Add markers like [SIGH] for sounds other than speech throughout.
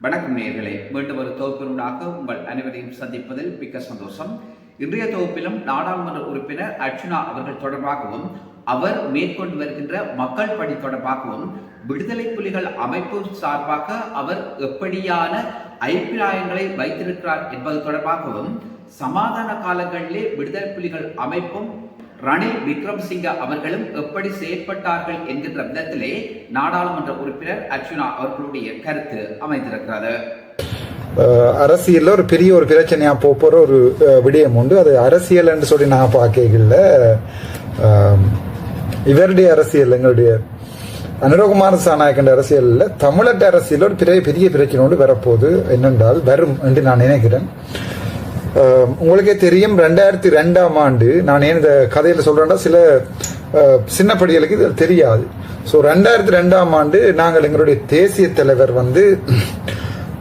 வணக்கம் நேயர்களே. மீண்டும் ஒரு தொகுப்பினூடாக உங்கள் அனைவரையும் சந்திப்பதில் மிக்க சந்தோஷம். இன்றைய தொகுப்பிலும் நாடாளுமன்ற உறுப்பினர் அர்ச்சுனா அவர்கள் தொடர்பாகவும் அவர் மேற்கொண்டு வருகின்ற மக்கள் பணி தொடர்பாகவும் விடுதலை புலிகள் அமைப்பு சார்பாக அவர் எப்படியான அபிப்பிராயங்களை வைத்திருக்கிறார் என்பது தொடர்பாகவும் சமாதான காலங்களிலே விடுதலை புலிகள் அமைப்பும் ரணில் விக்ரம்சிங்க அவர்களும் எப்படி செயற்பட்டார்கள் என்கின்ற விதத்திலே நாடாளுமன்ற உறுப்பினர் அர்ஜுனா அவர்களுடைய கருத்து அமைந்திருக்கிறது. அரசியலில் அரசியல்ல ஒரு பெரிய ஒரு பிரச்சனையா போக போற ஒரு விடயம் உண்டு. அது அரசியல் என்று சொல்லி நான் பார்க்கல இவருடைய அரசியல் எங்களுடைய அனுரகுமார சாநாயக்கண்ட அரசியல்ல தமிழட்ட அரசியல் ஒரு பெரிய பெரிய பிரச்சனை ஒன்று வரப்போகுது. என்னென்றால் வரும் என்று நான் நினைக்கிறேன். உங்களுக்கே தெரியும் ரெண்டாயிரத்தி ரெண்டாம் ஆண்டு நான் ஏன் இந்த கதையில சொல்றேன்னா சில சின்னப்படிகளுக்கு சின்ன படிகளுக்கு இது தெரியாது. ஸோ ரெண்டாயிரத்தி ரெண்டாம் ஆண்டு நாங்கள் எங்களுடைய தேசிய தலைவர் வந்து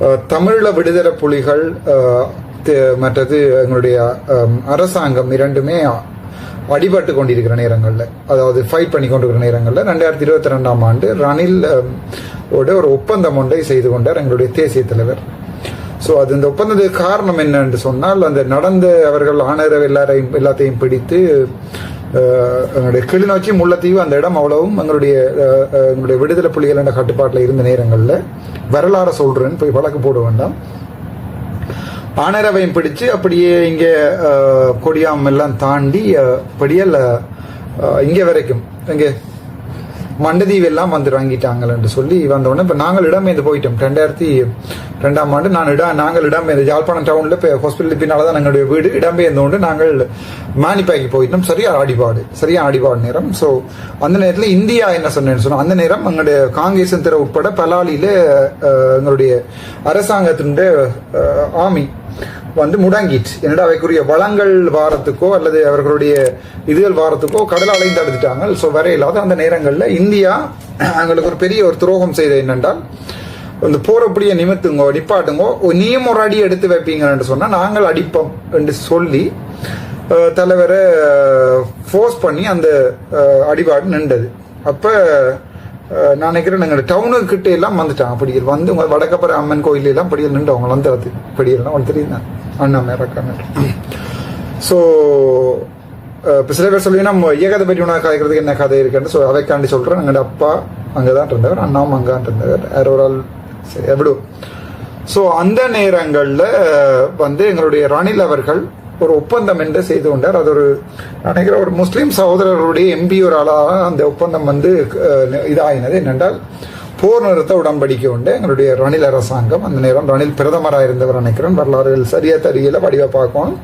அஹ், தமிழீழ விடுதலை புலிகள் மற்றது எங்களுடைய அரசாங்கம் இரண்டுமே அடிபட்டு கொண்டிருக்கிற நேரங்களில் அதாவது ஃபைட் பண்ணி கொண்டிருக்கிற நேரங்களில் ரெண்டாயிரத்தி இருபத்தி ரெண்டாம் ஆண்டு ரணில் ஓட ஒரு ஒப்பந்தம் ஒன்றை செய்து கொண்டார் எங்களுடைய தேசிய தலைவர். ஸோ அது இந்த ஒப்பந்தத்துக்கு காரணம் என்னன்னு சொன்னால் அந்த நடந்த அவர்கள் ஆணவ எல்லாரையும் எல்லாத்தையும் பிடித்து எங்களுடைய கிளிநொச்சி முல்லைத்தீவு அந்த இடம் அவ்வளவும் எங்களுடைய எங்களுடைய விடுதலை புலிகள் என்ற கட்டுப்பாட்டில் இருந்த நேரங்களில் வரலாறு சொல்றேன்னு போய் வழக்கு போட வேண்டாம். ஆனரவையும் பிடிச்சு அப்படியே இங்கே கொடியாம் எல்லாம் தாண்டி படியல் இங்கே வரைக்கும். இங்கே மண்டதீவு எல்லாம் வந்து வாங்கிட்டாங்கன்னு சொல்லி வந்தோடனே இப்போ நாங்கள் இடம்பெயர்ந்து போயிட்டோம். ரெண்டாயிரத்தி ரெண்டாம் ஆண்டு நான் இடம் நாங்கள் இடம்பெயர்ந்து யாழ்ப்பாணம் டவுனில் இப்போ ஹாஸ்பிட்டல் பின்னால் தான் எங்களுடைய வீடு இடம்பெயர்ந்தோண்டு நாங்கள் மானிப்பாக்கி போயிட்டோம். சரியா ஆடிபாடு சரியா ஆடிபாடு நேரம். ஸோ அந்த நேரத்தில் இந்தியா என்ன சொன்னேன்னு சொன்னோம் அந்த நேரம் எங்களுடைய காங்கிரஸ் திற உட்பட பலாலியில எங்களுடைய அரசாங்கத்தினுடைய ஆமி வந்து முடங்கிட்டு என்னடா அவைக்குரிய வளங்கள் வாரத்துக்கோ அல்லது அவர்களுடைய இதுகள் வாரத்துக்கோ கடல் அலைந்து தடுத்துட்டாங்க ஸோ வர இல்லாத அந்த நேரங்களில் இந்தியா அவங்களுக்கு ஒரு பெரிய ஒரு துரோகம் செய்த என்னென்றால் இந்த போறப்படியே நிமித்துங்கோ நிப்பாட்டுங்கோ நீயும் ஒரு அடி எடுத்து வைப்பீங்கன்னு சொன்னால் நாங்கள் அடிப்போம் என்று சொல்லி தலைவரை ஃபோர்ஸ் பண்ணி அந்த அடிபாடு நின்றது. அப்போ நான் நினைக்கிறேன் எங்கள் டவுனுக்கு கிட்ட எல்லாம் வந்துட்டாங்க. படிகள் வந்து உங்கள் வடக்கப்புற அம்மன் கோயில் எல்லாம் படிகள் நின்றவங்க வந்து அது படிகள்லாம் உங்களுக்கு தெரியும் தான் அண்ணா மேரக்கான ஸோ இப்போ சில பேர் சொல்லி நம்ம ஏகதை பற்றி காய்க்கிறதுக்கு கதைக்கிறதுக்கு என்ன கதை இருக்குன்னு. ஸோ அதைக்காண்டி சொல்கிறேன் எங்களோட அப்பா அங்கே தான் இருந்தவர் அண்ணாவும் அங்கான் இருந்தவர் வேற ஒரு ஆள் சரி எவ்வளோ. ஸோ அந்த நேரங்களில் வந்து எங்களுடைய ரணில் அவர்கள் ஒரு ஒப்பந்தம் என்று செய்து கொண்டார். அது ஒரு நினைக்கிற ஒரு முஸ்லீம் சகோதரர்களுடைய எம்பி ஒரு ஆளாக அந்த ஒப்பந்தம் வந்து இதாகினது இதாயினது. என்னென்றால் போர் நிறுத்த உடன்படிக்கை உண்டு. எங்களுடைய ரணில் அரசாங்கம் அந்த நேரம் ரணில் பிரதமராக இருந்தவர் நினைக்கிறேன். வரலாறுகள் சரியா தெரியல வடிவ பார்க்கணும்.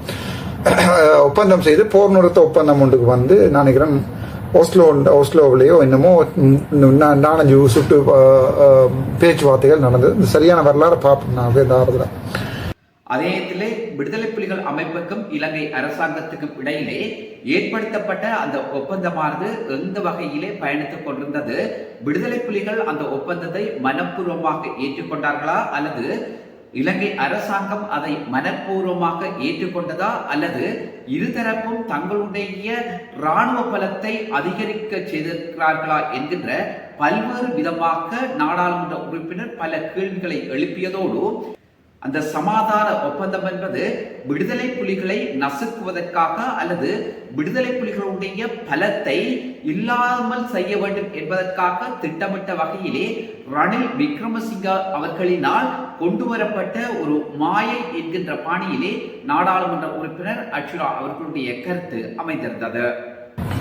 ஒப்பந்தம் செய்து போர் நிறுத்த ஒப்பந்தம் ஒன்றுக்கு வந்து நான் நினைக்கிறேன் ஓஸ்லோ ஓஸ்லோவிலேயோ என்னமோ நாலஞ்சு சுட்டு பேச்சுவார்த்தைகள் நடந்தது. இந்த சரியான வரலாறு பார்ப்போம் நான் இந்த ஆறுதல. அதே நேரத்திலே விடுதலை புலிகள் அமைப்புக்கும் இலங்கை அரசாங்கத்துக்கும் இடையிலே ஏற்படுத்தப்பட்ட அந்த ஒப்பந்தமானது எந்த வகையிலே பயணித்துக் கொண்டிருந்தது? விடுதலை புலிகள் அந்த ஒப்பந்தத்தை மனப்பூர்வமாக ஏற்றுக்கொண்டார்களா? அல்லது இலங்கை அரசாங்கம் அதை மனப்பூர்வமாக ஏற்றுக்கொண்டதா? அல்லது இருதரப்பும் தங்களுடைய இராணுவ பலத்தை அதிகரிக்க செய்திருக்கிறார்களா என்கின்ற பல்வேறு விதமாக நாடாளுமன்ற உறுப்பினர் பல கேள்விகளை எழுப்பியதோடு அந்த சமாதான ஒப்பந்தம் என்பது விடுதலை புலிகளை நசுக்குவதற்காக அல்லது விடுதலை புலிகளுடைய பலத்தை இல்லாமல் செய்ய வேண்டும் என்பதற்காக திட்டமிட்ட வகையிலே ரணில் விக்ரமசிங்கா அவர்களினால் கொண்டு வரப்பட்ட ஒரு மாயை என்கின்ற பாணியிலே நாடாளுமன்ற உறுப்பினர் அச்சுரா அவர்களுடைய கருத்து அமைந்திருந்தது.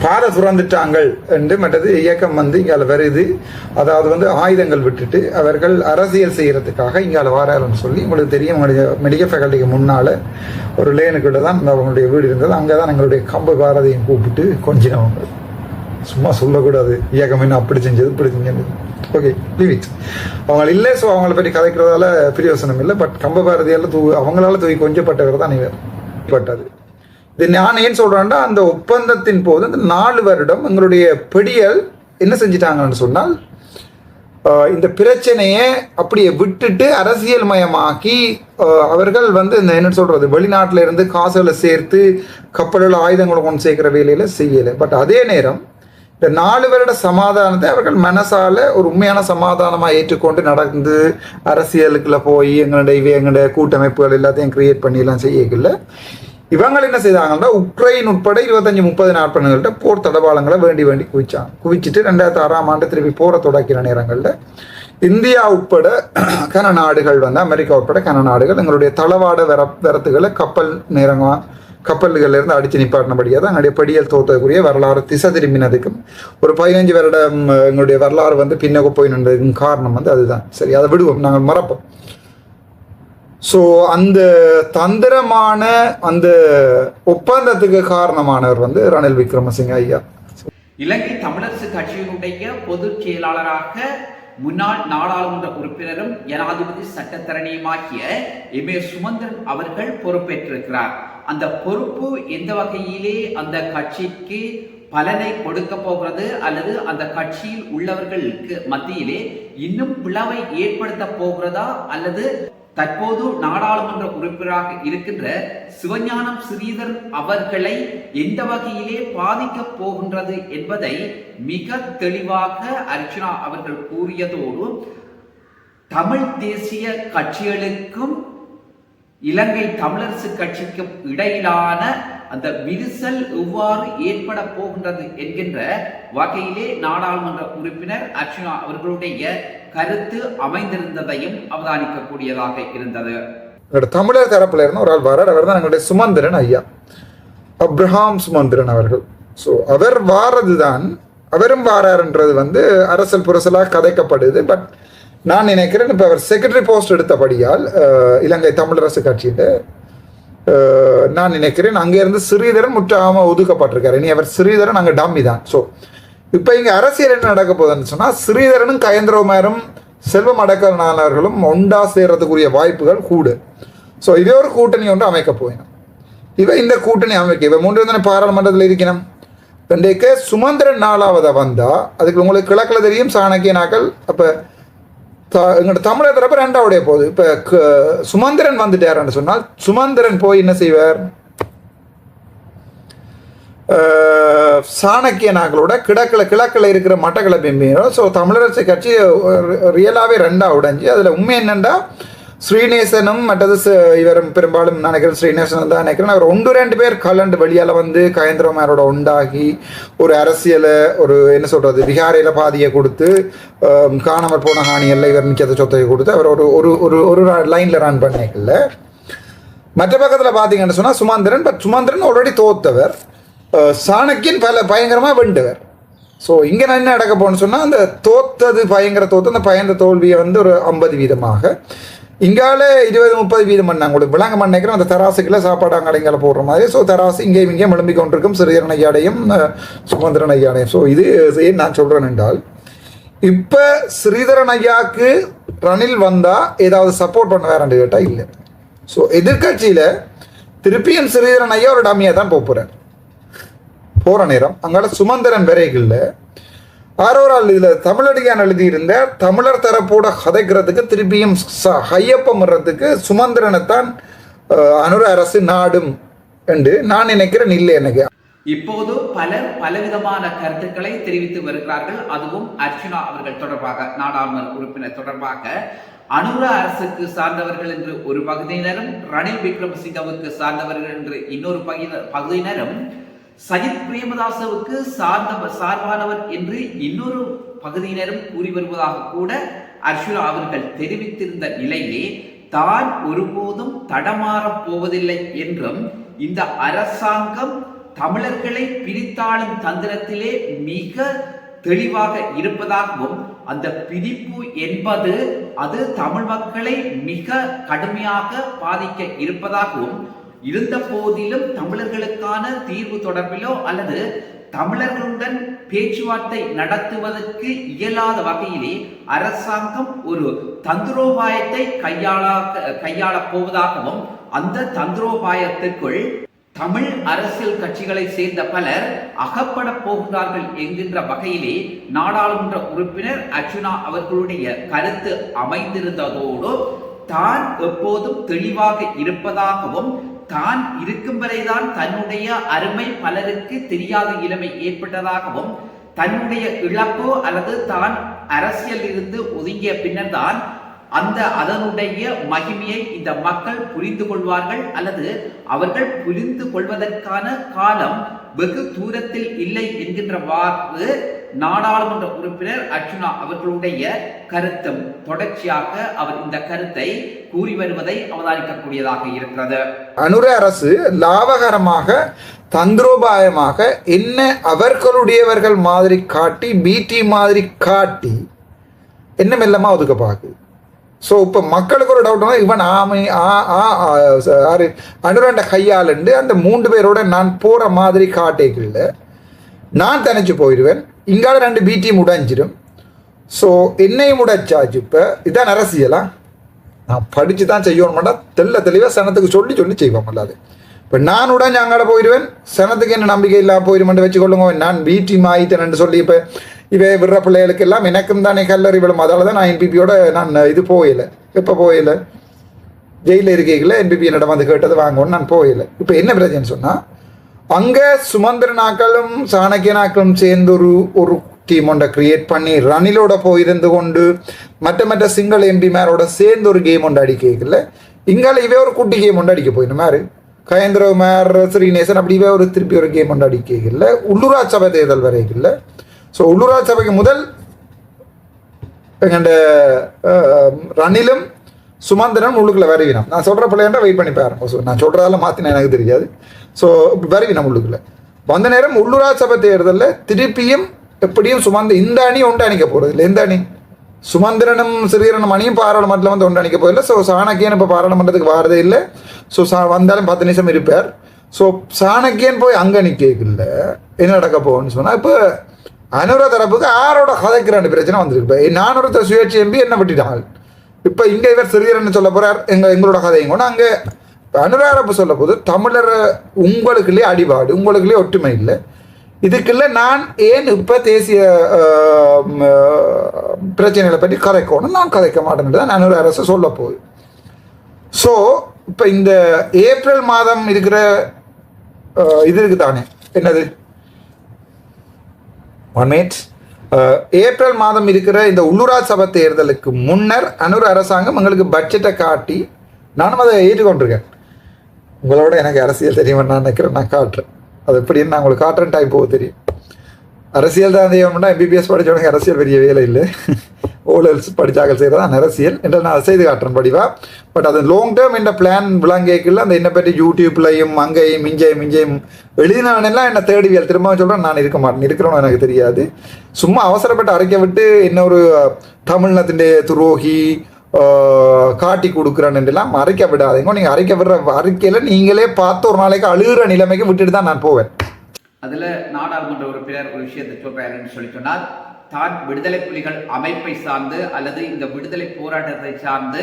பார துறந்துட்டாங்கள் என்று மற்றது இயக்கம் வந்து இங்கால வருது. அதாவது வந்து ஆயுதங்கள் விட்டுட்டு அவர்கள் அரசியல் செய்யறதுக்காக இங்கால வாராருன்னு சொல்லி உங்களுக்கு தெரியும். உங்களுடைய மெடிக்கல் ஃபேக்கல்ட்டிக்கு முன்னால ஒரு லேனுக்குள்ள தான் இந்த அவங்களுடைய வீடு இருந்தது. அங்கே தான் எங்களுடைய கம்பு பாரதியும் கூப்பிட்டு கொஞ்சினவங்க. சும்மா சொல்லக்கூடாது. இயக்கம் என்ன அப்படி செஞ்சது இப்படி செஞ்சது. ஓகே லீவ் இட் அவங்க இல்லை ஸோ அவங்கள பற்றி கதைக்கிறதால பிரியோசனம் இல்லை. பட் கம்ப பாரதியால் தூ அவங்களால தூக்கி கொஞ்சப்பட்டவர் தான் இவர். பட்டது. இது நான் ஏன் சொல்கிறேன்னா அந்த ஒப்பந்தத்தின் போது அந்த நாலு வருடம் எங்களுடைய பெடியல் என்ன செஞ்சிட்டாங்கன்னு சொன்னால் இந்த பிரச்சனையை அப்படியே விட்டுட்டு அரசியல் மயமாக்கி அவர்கள் வந்து இந்த என்ன சொல்கிறது வெளிநாட்டில் இருந்து காசுகளை சேர்த்து கப்பலில் ஆயுதங்களை கொண்டு சேர்க்கிற வேலையில் செய்யலை. பட் அதே நேரம் இந்த நாலு வருட சமாதானத்தை அவர்கள் மனசால ஒரு உண்மையான சமாதானமாக ஏற்றுக்கொண்டு நடந்து அரசியலுக்குள்ள போய் எங்களுடைய இவ எங்களுடைய கூட்டமைப்புகள் எல்லாத்தையும் கிரியேட் பண்ணிலாம் எல்லாம் செய்யல இவங்க என்ன செய்தாங்கன்னா உக்ரைன் உட்பட இருபத்தஞ்சு முப்பது நாற்பதுகள்கிட்ட போர் தடவாளங்களை வேண்டி வேண்டி குவிச்சாங்க. குவிச்சிட்டு ரெண்டாயிரத்தி ஆறாம் ஆண்டு திருப்பி போரை தொடக்கிற நேரங்களில் இந்தியா உட்பட [CLEARS THROAT] கன நாடுகள் வந்து அமெரிக்கா உட்பட கன நாடுகள் எங்களுடைய தளவாட வர வரத்துகளை கப்பல் நேரங்க கப்பல்கள்ல இருந்து அடிச்சு நிப்பாட்டினபடியாக தான் எங்களுடைய படியல் தோற்றக்கூடிய வரலாறு திசை திரும்பினதுக்கும் ஒரு பதினஞ்சு வருடம் எங்களுடைய வரலாறு வந்து பின்னக போய் நின்றதுக்கும் காரணம் வந்து அதுதான். சரி அதை விடுவோம். நாங்கள் மறப்போம். ஸோ அந்த தந்திரமான அந்த ஒப்பந்தத்துக்கு காரணமானவர் வந்து ரணில் விக்ரமசிங்க ஐயா. இலங்கை தமிழரசு கட்சியினுடைய பொதுச் செயலாளராக முன்னாள் நாடாளுமன்ற உறுப்பினரும் ஜனாதிபதி சட்டத்தரணியுமாகிய எம் ஏ சுமந்திரன் அவர்கள் பொறுப்பேற்றிருக்கிறார். அந்த பொறுப்பு எந்த வகையிலே அந்த கட்சிக்கு பலனை கொடுக்க போகிறது அல்லது அந்த கட்சியில் உள்ளவர்களுக்கு மத்தியிலே இன்னும் பிளவை ஏற்படுத்த போகிறதா அல்லது தற்போது நாடாளுமன்ற உறுப்பினராக இருக்கின்ற சிவஞானம் ஸ்ரீதர் அவர்களை எந்த வகையிலே பாதிக்கப் போகின்றது என்பதை மிக தெளிவாக அர்ச்சனா அவர்கள் கூறியதோடு தமிழ் தேசிய கட்சிகளுக்கும் இலங்கை தமிழரசு கட்சிக்கும் இடையிலான அந்த விரிசல் எவ்வாறு ஏற்பட போகின்றது என்கின்ற வகையிலே நாடாளுமன்ற உறுப்பினர் அர்ச்சனா அவர்களுடைய கருத்து அமைந்திருந்ததையும் அவதானிக்கக்கூடியதாக இருந்தது. தமிழர் தரப்புல இருந்து ஒரு ஆள் வரார் அவர் தான் எங்களுடைய சுமந்திரன் ஐயா. அப்ரஹாம் சுமந்திரன் அவர்கள். ஸோ அவர் வாரது தான் அவரும் வாராருன்றது வந்து அரசல் புரசலாக கதைக்கப்படுது. பட் நான் நினைக்கிறேன் இப்போ அவர் செக்ரட்டரி போஸ்ட் எடுத்தபடியால் இலங்கை தமிழரசு கட்சியில் நான் நினைக்கிறேன் அங்கேருந்து ஸ்ரீதரன் முற்றாம ஒதுக்கப்பட்டிருக்காரு. இனி அவர் ஸ்ரீதரன் அங்கே டம்மி தான். ஸோ இப்போ இங்கே அரசியல் என்ன நடக்க போகுதுன்னு சொன்னால் ஸ்ரீதரனும் கயந்திரகுமாரும் செல்வம் அடக்கலானவர்களும் ஒண்டா சேர்றதுக்குரிய வாய்ப்புகள் கூடு. ஸோ இதே ஒரு கூட்டணி ஒன்று அமைக்க போயிடும் இவ இந்த கூட்டணி அமைக்க இவ மூன்று தானே பாராளுமன்றத்தில் இருக்கணும் இன்றைக்கு சுமந்திரன் நாலாவதை வந்தால் அதுக்கு உங்களுக்கு கிழக்கில் தெரியும் சாணக்கிய நாக்கள் அப்போ த எங்களோட தமிழர் தரப்பு ரெண்டாவுடைய போகுது. இப்போ சுமந்திரன் வந்துட்டாருன்னு சொன்னால் சுமந்திரன் போய் என்ன செய்வார்? அஹ், சாணக்கிய கிழக்கில் கிழக்கில் இருக்கிற மட்டக்களை பெம்பியோ ஸோ தமிழரசு கட்சி ரியலாகவே ரெண்டாக உடைஞ்சு அதில் உண்மை என்னென்னா ஸ்ரீநேசனும் மற்றது இவரும் பெரும்பாலும் நினைக்கிறேன் ஸ்ரீநேசன் தான் நினைக்கிறேன். அவர் ஒன்று ரெண்டு பேர் கலண்டு வெளியால் வந்து கயந்திரமாரோட உண்டாகி ஒரு அரசியலை ஒரு என்ன சொல்கிறது விகாரையில் பாதியை கொடுத்து அஹ், காணாமற் போன ஹானியல்ல இவர் மிச்சத்தை சொத்தை கொடுத்து அவர் ஒரு ஒரு ஒரு ஒரு லைனில் ரன் பண்ணிக்கல மற்ற பக்கத்தில் பார்த்தீங்கன்னு சொன்னால் சுமந்திரன் பட் சுமந்திரன் ஆல்ரெடி தோத்தவர். சாணக்கியன் பல பயங்கரமாக வெண்டவர் ஸோ இங்கே நான் என்ன நடக்க போகணும்னு சொன்னால் அந்த தோத்தது பயங்கர தோத்து அந்த பயந்த தோல்வியை வந்து ஒரு ஐம்பது வீதமாக. இங்கால இருபது முப்பது வீதம் பண்ணாங்க. உங்களுக்கு விளங்க மண்ணைக்கிறோம் அந்த தராசுக்குள்ள சாப்பாடு அங்கடைங்களை போடுற மாதிரி. ஸோ தராசு இங்கேயும் இங்கேயும் எழும்பி கொண்டிருக்கும். சிறியரன் ஐயாடையும் சுமந்திரன் ஐயாடையும். ஸோ இது ஏன் நான் சொல்கிறேன் என்றால் இப்போ ஸ்ரீதரன் ஐயாவுக்கு ரணில் வந்தால் ஏதாவது சப்போர்ட் பண்ண வேறாண்டு கேட்டால் இல்லை. ஸோ எதிர்க்கட்சியில் திருப்பியும் ஸ்ரீதரன் ஐயா ஒரு டம்மியாக தான் போக போகிறார் போகிற நேரம் அங்கால சுமந்திரன் விரைகள்ல ஆரோரால் ஒரு இதில் தமிழடியான் எழுதியிருந்த தமிழர் தரப்போட கதைக்கிறதுக்கு திருப்பியும் ச- ஹையப்பம்றதுக்கு சுமந்திரனைத்தான் அனுர அரசு நாடும் என்று நான் நினைக்கிறேன் இல்லை எனக்கு. இப்போது பலர் பலவிதமான கருத்துக்களை தெரிவித்து வருகிறார்கள். அதுவும் அர்ச்சனா அவர்கள் தொடர்பாக நாடாளுமன்ற உறுப்பினர் தொடர்பாக. அனுர அரசுக்கு சார்ந்தவர்கள் என்று ஒரு பகுதியினரும் ரணில் விக்ரமசிங்கவுக்கு சார்ந்தவர்கள் என்று இன்னொரு பகுதியினர் பகுதியினரும் சஜித் பிரேமதாசவுக்கு சார்ந்த சார்பானவர் என்று இன்னொரு பகுதியினரும் கூறி வருவதாக கூட அர்ஷுலா அவர்கள் தெரிவித்திருந்த நிலையிலே தான் ஒருபோதும் தடமாறப் போவதில்லை என்றும் இந்த அரசாங்கம் தமிழர்களை பிரித்தாளும் தந்திரத்திலே மிக தெளிவாக இருப்பதாகவும் அந்த பிரிப்பு என்பது அது தமிழ் மக்களை மிக கடுமையாக பாதிக்க இருப்பதாகவும் இருந்த போதிலும் தமிழர்களுக்கான தீர்வு தொடர்பிலோ அல்லது தமிழர்களுடன் பேச்சுவார்த்தை நடத்துவதற்கு இயலாத வகையிலே அரசாங்கம் ஒரு தந்திரோபாயத்தை கையாள கையாளப் போவதாகவும் அந்த தந்திரோபாயத்திற்குள் தமிழ் அரசியல் கட்சிகளை சேர்ந்த பலர் அகப்பட போகிறார்கள் என்கின்ற வகையிலே நாடாளுமன்ற உறுப்பினர் அர்ஜுனா அவர்களுடைய கருத்து அமைந்திருந்ததோடு தான் எப்போதும் தெளிவாக இருப்பதாகவும் தான் இருக்கும் வரைதான் தன்னுடைய அருமை பலருக்கு தெரியாத இளமை ஏற்பட்டதாகவும் தன்னுடைய இழப்போ அல்லது தான் அரசியல் இருந்து ஒதுங்கிய பின்னர் தான் அந்த அதனுடைய மகிமையை இந்த மக்கள் புரிந்து கொள்வார்கள் அல்லது அவர்கள் புரிந்து கொள்வதற்கான காலம் வெகு தூரத்தில் இல்லை என்கின்றவாறு நாடாளுமன்ற உறுப்பினர் அர்ஜுனா அவர்களுடைய கருத்தும் தொடர்ச்சியாக அவர் இந்த கருத்தை கூறி வருவதை அவதானிக்கக்கூடியதாக இருக்கிறது. அனுர அரசு லாபகரமாக தந்திரோபாயமாக என்ன அவர்களுடையவர்கள் மாதிரி காட்டி பிடி மாதிரி காட்டி என்ன மெல்லமா ஒதுக்க பார்க்குது. ஸோ இப்போ மக்களுக்கு ஒரு டவுட் இவன் ஆமை ஆ ஆ ஆ, அனுரண்ட கையாளுண்டு அந்த மூன்று பேரோட நான் போகிற மாதிரி காட்டேக்கல நான் தனிச்சு போயிடுவேன் இங்கால ரெண்டு பிடி முடைஞ்சிடும். ஸோ என்னையும் முடைச்சாச்சு இப்போ இதான் அரசியலா? நான் படித்து தான் செய்யணும் மாட்டேன் தெல்ல தெளிவாக சனத்துக்கு சொல்லி சொல்லி செய்வோம் அல்லாது இப்போ நான் உடனே அங்கே போயிடுவேன். சனத்துக்கு என்ன நம்பிக்கை இல்லாமல் போயிடுமென்று வச்சுக்கொள்ளுங்க. நான் வீட்டி ஆயிட்டேன்னு சொல்லி இப்போ இவை விடுற பிள்ளைகளுக்கு எல்லாம் எனக்கும் தானே கல்லறி விழும். அதால் தான் நான் என்பிபியோட நான் இது போயில எப்போ போயில ஜெயிலில் இருக்கீங்கள? என்பிபி என்னிடம் வந்து கேட்டது வாங்கணும்னு நான் போயில இப்போ என்ன பிரச்சனை சொன்னால் அங்கே சுமந்திரனாக்களும் சாணக்கியனாக்களும் சேர்ந்து ஒரு ஒரு டீம் ஒன்றை கிரியேட் பண்ணி ரணிலோட போயிருந்து கொண்டு மற்ற மற்ற சிங்கிள் எம்பிமாரோட சேர்ந்து ஒரு கேம் ஒன்று அடிக்கல இங்கால இவே ஒரு குட்டி கேம் ஒன்று அடிக்க போயிடும் மாதிரி கயந்திரகுமார் ஸ்ரீநேசன் அப்படி இவே ஒரு திருப்பி ஒரு கேம் ஒன்று அடிக்கல உள்ளூராட்சி சபை தேர்தல் வரைக்கும் ஸோ உள்ளூராட்சி சபைக்கு முதல் எங்கண்ட ரணிலும் சுமந்திரன் உள்ளுக்குள்ள வருவினம் நான் சொல்கிற பிள்ளையாண்ட வெயிட் பண்ணி பாருங்க. ஸோ நான் சொல்கிறதால மாற்றினா எனக்கு தெரியாது. ஸோ வருவினம் உள்ளுக்குள்ள. வந்த நேரம் உள்ளூராட்சி சபை தேர்தலில் திருப்பியும் எப்படியும் சுமந்த இந்த அணி ஒன்று அணிக்க போகிறது இல்லை எந்த அணி. சுமந்திரனும் சிறீரனும் அணியும் பாராளுமன்றத்தில் வந்து ஒன்று அணிக்க போதில்லை ஸோ சாணக்கியன் இப்போ பாராளுமன்றத்துக்கு வரதே இல்லை. ஸோ சா வந்தாலும் பத்து நிமிஷம் இருப்பார். ஸோ சாணக்கியன் போய் அங்கே நிற்கல என்ன நடக்க போகும்னு சொன்னால் இப்போ அனுர தரப்புக்கு ஆரோட கதைக்கிறாண்டு பிரச்சனை வந்திருக்கு. இப்போ நான் ஒருத்தர் சுயேட்சை எம்பி என்ன பட்டிட்டாள் இப்போ இங்கே இவர் சிறியர்னு சொல்ல போகிறார் எங்கள் எங்களோட கதையும் கூட. அங்கே அனுராரப்பு சொல்ல போது தமிழர் உங்களுக்குள்ளே அடிபாடு உங்களுக்குள்ளே ஒற்றுமை இல்லை. இதுக்குள்ள நான் ஏன் இப்போ தேசிய பிரச்சனைகளை பற்றி கதைக்கணும் நான் கதைக்க மாட்டேன்னு தான் அனுர அரசு சொல்ல போகுது. ஸோ இப்போ இந்த ஏப்ரல் மாதம் இருக்கிற இது இருக்கு தானே என்னது ஒன் மினிட் ஏப்ரல் மாதம் இருக்கிற இந்த உள்ளூராட்சி சபை தேர்தலுக்கு முன்னர் அனுர அரசாங்கம் எங்களுக்கு பட்ஜெட்டை காட்டி நானும் அதை ஏற்றுக்கொண்டிருக்கேன். உங்களோட எனக்கு அரசியல் தெரியுமா நான் நினைக்கிறேன் நான் காட்டுறேன். அது எப்படின்னு நான் உங்களுக்கு காட்டுறேன் டைம் போக தெரியும். அரசியல் தான் தெய்வம்னா எம்பிபிஎஸ் படித்தவனுக்கு அரசியல் பெரிய வேலை இல்லை. [LAUGHS] ஓலல்ஸ் படித்தாக்கள் செய்கிறது தான் அரசியல். என்று நான் செய்து காட்டுறேன் படிவா. பட் அது லாங் டேர்ம் என்ற பிளான் விளங்கேக்கில் அந்த என்னை பற்றி யூடியூப்லையும் அங்கேயும் இங்கேயும் இங்கேயும் எழுதினவனெல்லாம் என்ன தேடிவியல் திரும்ப சொல்கிறேன் நான் இருக்க மாட்டேன். இருக்கிறவனும் எனக்கு தெரியாது. சும்மா அவசரப்பட்டு அரைக்க விட்டு இன்னொரு தமிழ்நாட்டின் துரோகி காட்டி கொடுக்குறேன்னுலாம் அரைக்க விடாதீங்க நீங்கள் அரைக்க விடுற அறிக்கையில் நீங்களே பார்த்து ஒரு நாளைக்கு அழுகிற நிலைமைக்கு விட்டுட்டு தான் நான் போவேன். அதில் நாடாளுமன்ற உறுப்பினர் ஒரு விஷயத்தை சொல்கிறாருன்னு சொல்லி சொன்னால் தான் விடுதலை புலிகள் அமைப்பை சார்ந்து அல்லது இந்த விடுதலை போராட்டத்தை சார்ந்து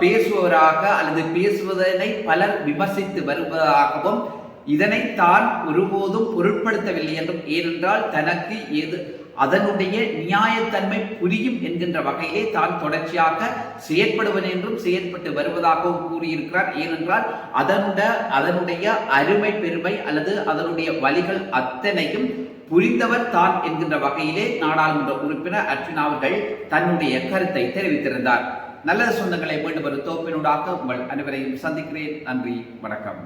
பேசுபவராக அல்லது பேசுவதனை பலர் விமர்சித்து வருவதாகவும் இதனை தான் ஒருபோதும் பொருட்படுத்தவில்லை என்றும் ஏனென்றால் தனக்கு எது அதனுடைய நியாயத்தன்மை புரியும் என்கின்ற வகையிலே தான் தொடர்ச்சியாக செயற்படுவன் என்றும் செயற்பட்டு வருவதாகவும் கூறியிருக்கிறார். ஏனென்றால் அதனுடைய அதனுடைய அருமை பெருமை அல்லது அதனுடைய வழிகள் அத்தனையும் புரிந்தவர் தான் என்கின்ற வகையிலே நாடாளுமன்ற உறுப்பினர் அர்ஜுனா அவர்கள் தன்னுடைய கருத்தை தெரிவித்திருந்தார். நல்ல சொந்தங்களை மீண்டும் ஒரு தோப்பினூடாக உங்கள் அனைவரையும் சந்திக்கிறேன். நன்றி வணக்கம்.